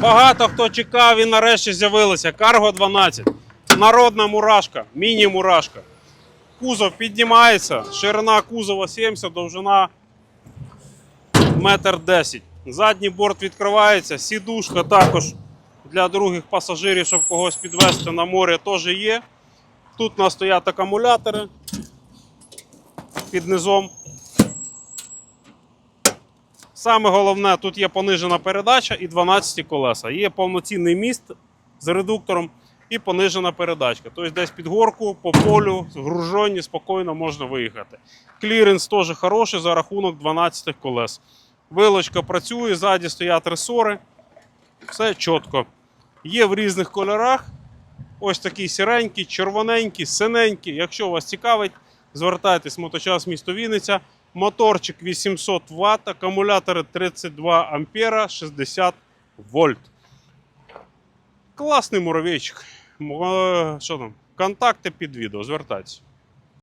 Багато хто чекав і нарешті з'явилося. Карго 12. Народна мурашка, міні-мурашка. Кузов піднімається, ширина кузова 70, довжина метр 10. Задній борт відкривається, сідушка також для других пасажирів, щоб когось підвезти на море, теж є. Тут у нас стоять акумулятори під низом. Саме головне, тут є понижена передача і 12 колеса. Є повноцінний міст з редуктором і понижена передачка. Тобто десь під горку, по полю, гружоні спокійно можна виїхати. Кліренс теж хороший за рахунок 12 колес. Вилочка працює, ззаді стоять ресори. Все чітко. Є в різних кольорах. Ось такий сіренький, червоненький, синенький. Якщо вас цікавить, звертайтесь моточас місто Вінниця. Моторчик 800 Вт, акумулятори 32 ампера, 60 вольт. Класний муравейчик. Що там? Контакти під відео, звертайтеся.